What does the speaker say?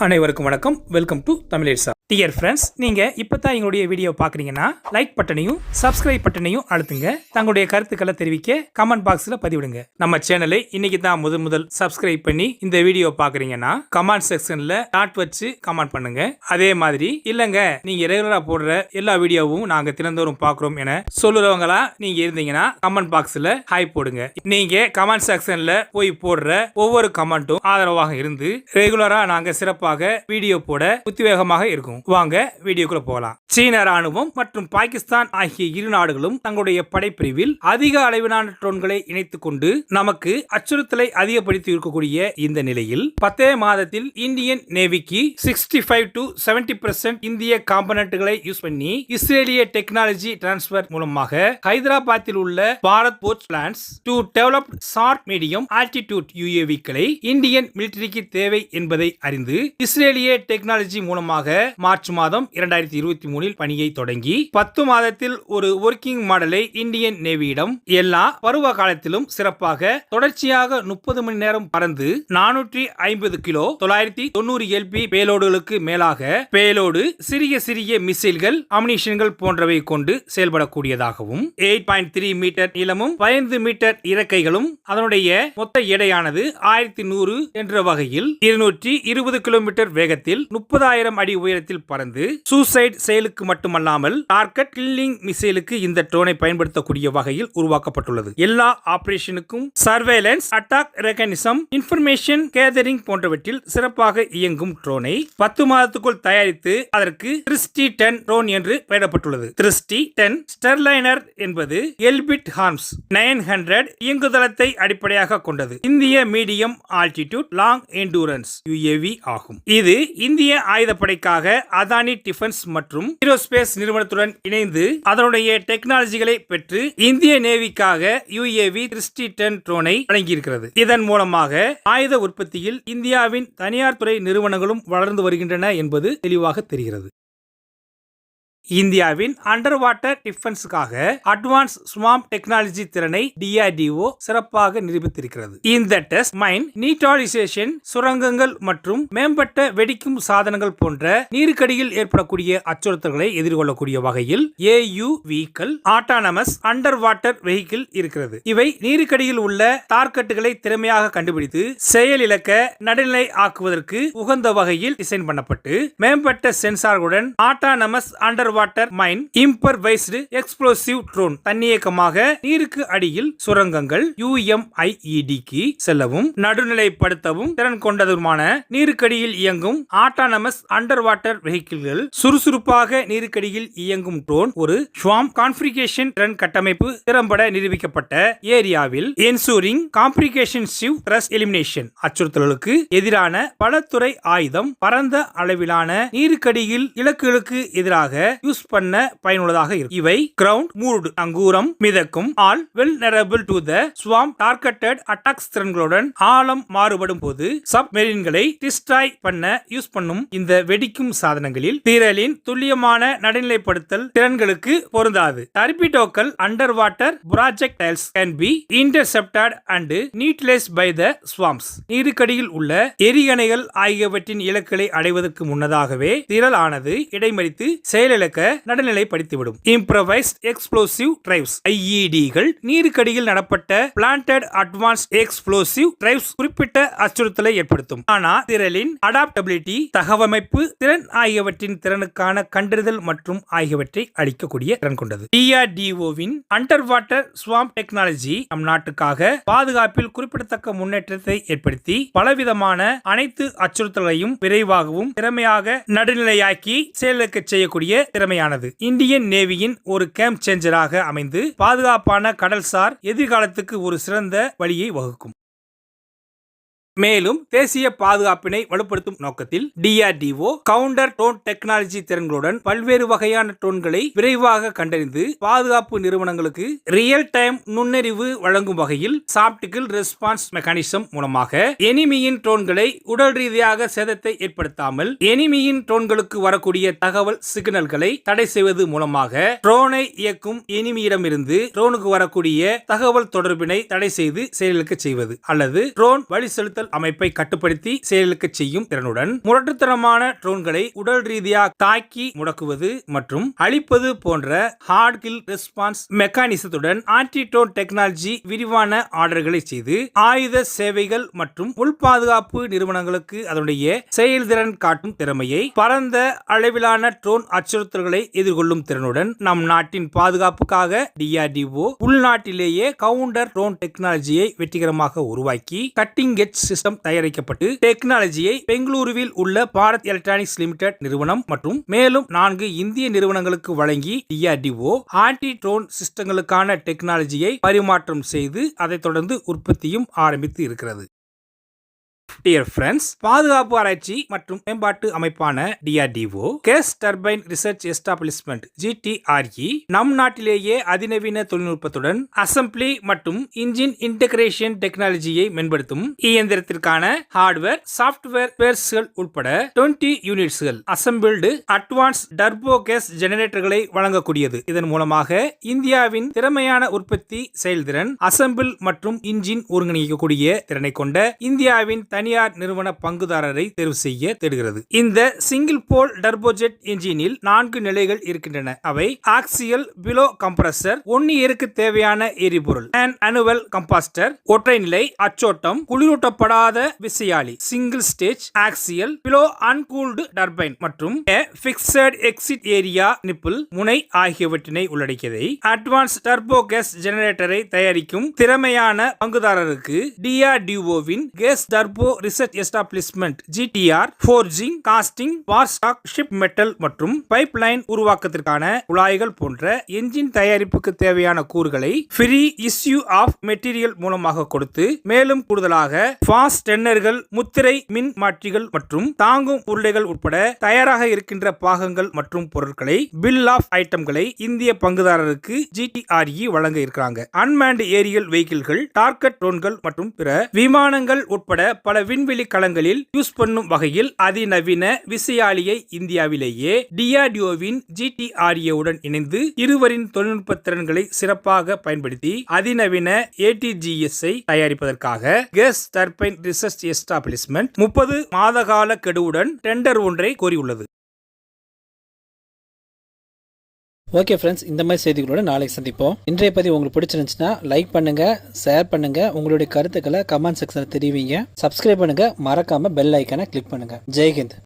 அனைவருக்கும் வணக்கம். Welcome to தமிழேசா. டியர் ஃப்ரெண்ட்ஸ் நீங்கள் இப்போ தான் எங்களுடைய வீடியோ பார்க்குறீங்கன்னா லைக் பட்டனையும் சப்ஸ்கிரைப் பட்டனையும் அழுத்துங்க. தங்களுடைய கருத்துக்களை தெரிவிக்க கமெண்ட் பாக்ஸில் பதிவிடுங்க. நம்ம சேனலை இன்னைக்கு தான் முதல் முதல் சப்ஸ்கிரைப் பண்ணி இந்த வீடியோ பார்க்குறீங்கன்னா கமெண்ட் செக்ஷனில் டாட் வச்சு கமெண்ட் பண்ணுங்க. அதே மாதிரி இல்லைங்க நீங்கள் ரெகுலராக போடுற எல்லா வீடியோவும் நாங்கள் தினந்தோறும் பார்க்குறோம் என சொல்லுறவங்களா நீங்கள் இருந்தீங்கன்னா கமெண்ட் பாக்ஸில் ஹாய் போடுங்க. நீங்கள் கமெண்ட் செக்ஷனில் போய் போடுற ஒவ்வொரு கமெண்ட்டும் ஆதரவாக இருந்து ரெகுலராக நாங்கள் சிறப்பாக வீடியோ போட உத்வேகமாக இருக்கும். வாங்க வீடியோக்குள்ள போகலாம். சீன ராணுவம் மற்றும் பாகிஸ்தான் ஆகிய இரு நாடுகளும் தங்களுடைய படைப்பிரிவில் அதிக அளவிலான ட்ரோன்களை இணைத்துக் கொண்டு நமக்கு அச்சுறுத்தலை அதிகப்படுத்தி இருக்கக்கூடிய இந்த நிலையில் பத்தே மாதத்தில் Indian நேவிக்கு sixty five to seventy percent இந்திய காம்பனண்ட்டுகளை யூஸ் பண்ணி இஸ்ரேலிய டெக்னாலஜி டிரான்ஸ்பர் மூலமாக ஹைதராபாத்தில் உள்ள Bharat Forge plans to develop short medium altitude யூஏவிக்களை Indian மிலிட்டரிக்கு தேவை என்பதை அறிந்து இஸ்ரேலிய டெக்னாலஜி மூலமாக மார்ச் மாதம் இரண்டாயிரத்தி இருபத்தி மூணில் பணியை தொடங்கி பத்து மாதத்தில் ஒரு ஒர்க்கிங் மாடலை இந்தியன் நேவியிடம் எல்லா பருவ காலத்திலும் சிறப்பாக தொடர்ச்சியாக முப்பது மணி நேரம் பறந்து நானூற்றி ஐம்பது கிலோ தொள்ளாயிரத்தி தொண்ணூறு எல்பி பேலோடுகளுக்கு மேலாக பேலோடு சிறிய சிறிய மிசைல்கள் அமினிஷன்கள் போன்றவை கொண்டு செயல்படக்கூடியதாகவும் எயிட் பாயிண்ட் த்ரீ மீட்டர் நீளமும் பதினைந்து மீட்டர் இறக்கைகளும் அதனுடைய மொத்த எடையானது ஆயிரத்தி நூறு என்ற வகையில் இருநூற்றி இருபது கிலோமீட்டர் வேகத்தில் முப்பதாயிரம் அடி உயரத்தில் பறந்து சூசைட் செயலுக்கு மட்டுமல்லாமல் டார்கெட் கில்லிங் மிசைலுக்கு இந்த ட்ரோனை பயன்படுத்தக்கூடிய வகையில் உருவாக்கப்பட்டுள்ளது. எல்லா ஆபரேஷனுக்கும் surveillance attack reconnaissance information gathering போன்றவற்றில் சிறப்பாக இயங்கும் ட்ரோனை பத்து மாதத்துக்குள் தயாரித்து அதற்கு திருஸ்டி டென் ட்ரோன் என்று பெயரிடப்பட்டுள்ளது. திருஸ்டி டென் ஸ்டெர்லைனர் என்பது எல்பிட் ஹார்ம்ஸ் நைன் ஹண்ட்ரட் இயங்குதளத்தை அடிப்படையாக கொண்டது. இந்திய medium altitude long endurance UAV ஆகும். இது இந்திய ஆயுதப்படைக்காக அதானி டிஃபென்ஸ் மற்றும் ஏரோஸ்பேஸ் நிறுவனத்துடன் இணைந்து அதனுடைய டெக்னாலஜிகளை பெற்று இந்திய நேவிக்காக யுஏவி திருஷ்டி டென் ட்ரோனை வழங்கியிருக்கிறது. இதன் மூலமாக ஆயுத உற்பத்தியில் இந்தியாவின் தனியார் துறை நிறுவனங்களும் வளர்ந்து வருகின்றன என்பது தெளிவாக தெரிகிறது. இந்தியாவின் அண்டர் வாட்டர் டிஃபென்ஸுக்காக அட்வான்ஸ் ஸ்வாம் டெக்னாலஜி திறனை டிஆர்டிஓ சிறப்பாக நிரூபித்திருக்கிறது. இந்த டெஸ்ட் மைன் நீட்டாலிசேஷன் சுரங்கங்கள் மற்றும் மேம்பட்ட வெடிக்கும் சாதனங்கள் போன்ற நீருக்கடியில் ஏற்படக்கூடிய அச்சுறுத்தல்களை எதிர்கொள்ளக்கூடிய வகையில் ஏயு வீக்கள் ஆட்டானமஸ் அண்டர் வாட்டர் வெஹிக்கிள் இருக்கிறது. இவை நீருக்கடியில் உள்ள தார்கட்டுகளை திறமையாக கண்டுபிடித்து செயலிழக்க நடுநிலை ஆக்குவதற்கு உகந்த வகையில் டிசைன் பண்ணப்பட்டு மேம்பட்ட சென்சார்களுடன் autonomous under water mine improvised explosive drone தன்னியக்கமாக நீருக்கு அடியில் சுரங்கங்கள் யுஎம்ஐஇடிக்கு செல்லவும் நடுநிலைப்படுத்தவும் திறன் கொண்டதுமான நீருக்கடியில் இயங்கும் ஆட்டானமஸ் அண்டர் வாட்டர் வெஹிக்கிள்கள் சுறுசுறுப்பாக நீருக்கடியில் இயங்கும் ட்ரோன் ஒரு ஸ்வாம் கான்பிகேஷன் திறன் கட்டமைப்பு திறம்பட நிரூபிக்கப்பட்ட ஏரியாவில் ensuring comprehensive threat elimination அச்சுறுத்தல்களுக்கு எதிரான பலத்துறை ஆயுதம் பரந்த அளவிலான நீருக்கடியில் இலக்குகளுக்கு எதிராக யூஸ் பண்ண பயனுள்ளதாக இருக்கும். இவை கிரவுண்ட் மூர்டு அங்கூரம் மிதக்கும். All vulnerable to the swarm targeted attacks திறன்களுடன் ஆழம் மாறுபடும் போது சப்மெரின்களை டிஸ்ட்ராய் பண்ண யூஸ் பண்ணும் இந்த வெடிக்கும் சாதனங்களில் திரளின் துல்லியமான நடுநிலைப்படுத்தல் திறன்களுக்கு பொருந்தாது. Torpedoes under water projectiles can be intercepted and neutralised by the swarms நீருக்கடியில் உள்ள எரிகணைகள் ஆகியவற்றின் இலக்குகளை அடைவதற்கு முன்னதாகவே திரள் ஆனது இடைமறித்து செயலிழக்க நடுநிலைப்படுத்திவிடும். இம்ப்ரவைஸ்ட் எக்ஸ்ப்ளோசிவ் டிரைவ்ஸ் ஐஇடிகள் நீருக்கடியில் நடப்பட்ட பிளான்டட் அட்வான்ஸ் எக்ஸ்ப்ளோசிவ் டிரைவ்ஸ் குறிப்பிட்ட அச்சுறுத்தலை ஏற்படுத்தும். ஆனால் திரளின் அடாப்டபிலிட்டி தகவமைப்பு திறன் ஆகியவற்றின் திறனுக்கான கண்டறிதல் மற்றும் ஆகியவற்றை அளிக்கக்கூடிய திறன் கொண்டது. டிஆர்டிஓவின் அண்டர் வாட்டர் ஸ்வாம் டெக்னாலஜி நம் நாட்டுக்காக பாதுகாப்பில் குறிப்பிடத்தக்க முன்னேற்றத்தை ஏற்படுத்தி பலவிதமான அனைத்து அச்சுறுத்தல்களையும் விரைவாகவும் திறமையாக நடுநிலையாக்கி செயலுக்கு செய்யக்கூடிய திறமையானது. இந்தியன் நேவியின் ஒரு கேம்ப் சேஞ்சராக அமைந்து பாதுகாப்பான கடல்சார் எதிர்காலத்துக்கு ஒரு சிறந்த வழியை வகுக்கும். மேலும் தேசிய பாதுகாப்பினை வலுப்படுத்தும் நோக்கத்தில் டிஆர்டிஓ கவுண்டர் டோன் டெக்னாலஜி திறன்களுடன் பல்வேறு வகையான டோன்களை விரைவாக கண்டறிந்து பாதுகாப்பு நிறுவனங்களுக்கு ரியல் டைம் நுண்ணறிவு வழங்கும் வகையில் சாப்டிக்கல் ரெஸ்பான்ஸ் மெக்கானிசம் மூலமாக எனிமியின் டோன்களை உடல் ரீதியாக சேதத்தை ஏற்படுத்தாமல் எனிமியின் டோன்களுக்கு வரக்கூடிய தகவல் சிக்னல்களை தடை செய்வது மூலமாக ட்ரோனை இயக்கும் எனிமியிடமிருந்து ட்ரோனுக்கு வரக்கூடிய தகவல் தொடர்பினை தடை செய்து செயலிழக்க செய்வது அல்லது ட்ரோன் வழி செலுத்த தாக்குதல் அமைப்பை கட்டுப்படுத்தி செயலுக்கு செய்யும் திறனுடன் முரட்டுத்தனமான ட்ரோன்களை உடல் ரீதியாக தாக்கி முடக்குவது மற்றும் அழிப்பது போன்ற ஹார்ட் கில் ரெஸ்பான்ஸ் மெக்கானிசத்துடன் ஆன்டிட்ரோன் டெக்னாலஜி விரிவான ஆர்டர்களை செய்து ஆயுத சேவைகள் மற்றும் உள் பாதுகாப்பு நிறுவனங்களுக்கு அதனுடைய செயல்திறன் காட்டும் திறமையை பரந்த அளவிலான ட்ரோன் அச்சுறுத்தல்களை எதிர்கொள்ளும் திறனுடன் நம் நாட்டின் பாதுகாப்புக்காக டிஆர்டிஓ உள்நாட்டிலேயே கவுண்டர் ட்ரோன் டெக்னாலஜியை வெற்றிகரமாக உருவாக்கி கட்டிங் எட்ஜ் சிஸ்டம் தயாரிக்கப்பட்டு டெக்னாலஜியை பெங்களூருவில் உள்ள பாரத் எலக்ட்ரானிக்ஸ் லிமிடெட் நிறுவனம் மற்றும் மேலும் நான்கு இந்திய நிறுவனங்களுக்கு வழங்கி டிஆர்டிஓ ஆன்டி ட்ரோன் சிஸ்டங்களுக்கான டெக்னாலஜியை பரிமாற்றம் செய்து அதைத் தொடர்ந்து உற்பத்தியும் ஆரம்பித்து இருக்கிறது. டியர் ஃப்ரெண்ட்ஸ் பாதுகாப்பு ஆராய்ச்சி மற்றும் மேம்பாட்டு அமைப்பான DRDO gas turbine research establishment GTRE நம் நாட்டிலேயே அதிநவீன தொழில்நுட்பத்துடன் அசம்பிளி மற்றும் இன்ஜின் இன்டகிரேஷன் டெக்னாலஜியை மேம்படுத்தும் இயந்திரத்திற்கான ஹார்ட்வேர் சாஃப்ட்வேர் பேர்ஸ்கள் உட்பட 20 யூனிட்ஸ்கள் அசம்பிள்டு அட்வான்ஸ் டர்போ கேஸ் ஜெனரேட்டர்களை வழங்கக்கூடியது. இதன் மூலமாக இந்தியாவின் திறமையான உற்பத்தி செயல்திறன் அசம்பிள் மற்றும் இன்ஜின் ஒருங்கிணைக்கக்கூடிய திறனை கொண்ட இந்தியாவின் தனியார் நிறுவன பங்குதாரரை தேர்வு செய்ய தேடுகிறது. இந்த சிங்கிள் போல் டர்போஜெட் என்ஜினில் நான்கு நிலைகள் இருக்கின்றன. அவை ஆக்சியல் பிலோ கம்ப்ரஸர் ஒன்னு இயருக்கு தேவையான எரிபொருள் அண்ட் அனுவல் கம்பாஸ்டர் ஒற்றை நிலை அச்சோட்டம் குளிரூட்டப்படாத விசையாளி single stage axial flow uncooled turbine மற்றும் பிக்சட் எக்ஸிட் ஏரியா நிப்பிள் முனை ஆகியவற்றினை உள்ளடக்கியதை அட்வான்ஸ் டர்போ கேஸ் ஜெனரேட்டரை தயாரிக்கும் திறமையான பங்குதாரருக்கு டிஆர்டிஓவின் gas turbo research establishment GTR forging casting war stock ship metal மற்றும் பைப் லைன் உருவாக்கத்திற்கான குழாய்கள் போன்ற என்ஜின் தயாரிப்புக்கு தேவையான கூறுகளை ஃப்ரீ இஸ்யூ ஆஃப் மெட்டீரியல் மூலமாக கொடுத்து மேலும் கூடுதலாக ஃபாஸ்ட் டென்னர்கள் முத்திரை மின் மாற்றிகள் மற்றும் தாங்கும் உருளைகள் உட்பட தயாராக இருக்கின்ற பாகங்கள் மற்றும் பொருட்களை பில் ஆஃப் ஐட்டம்களை இந்திய பங்குதாரருக்கு ஜிடிஆர்இ வழங்க இருக்கிறாங்க. அன்மேண்ட் ஏரியல் வெஹிக்கிள்கள் டார்கெட் ட்ரோன்கள் மற்றும் பிற விமானங்கள் உட்பட பல விண்வெளி களங்களில் யூஸ் பண்ணும் வகையில் அதிநவீன விசையாழியை இந்தியாவிலேயே டிஆர்டிஓவின் ஜிடிஆர்ஏ உடன் இணைந்து இருவரின் தொழில்நுட்ப திறன்களை சிறப்பாக பயன்படுத்தி அதிநவீன ஏடிஜிஎஸ் தயாரிப்பதற்காக கேஸ் டர்பைன் ரிசர்ச் எஸ்டாப்ளிஷ்மெண்ட் முப்பது மாதகால கெடுவுடன் டெண்டர் ஒன்றை கோரியுள்ளது. ஓகே ஃப்ரெண்ட்ஸ் இந்த மாதிரி செய்திகளோட நாளைக்கு சந்திப்போம். இன்றைய பதிவு உங்களுக்கு பிடிச்சிருந்துச்சுன்னா லைக் பண்ணுங்க ஷேர் பண்ணுங்க உங்களுடைய கருத்துக்களை கமெண்ட் செக்ஷனில் தெரிவிங்க. சப்ஸ்கிரைப் பண்ணுங்க மறக்காம பெல் ஐக்கனை கிளிக் பண்ணுங்க. ஜெய்ஹிந்த்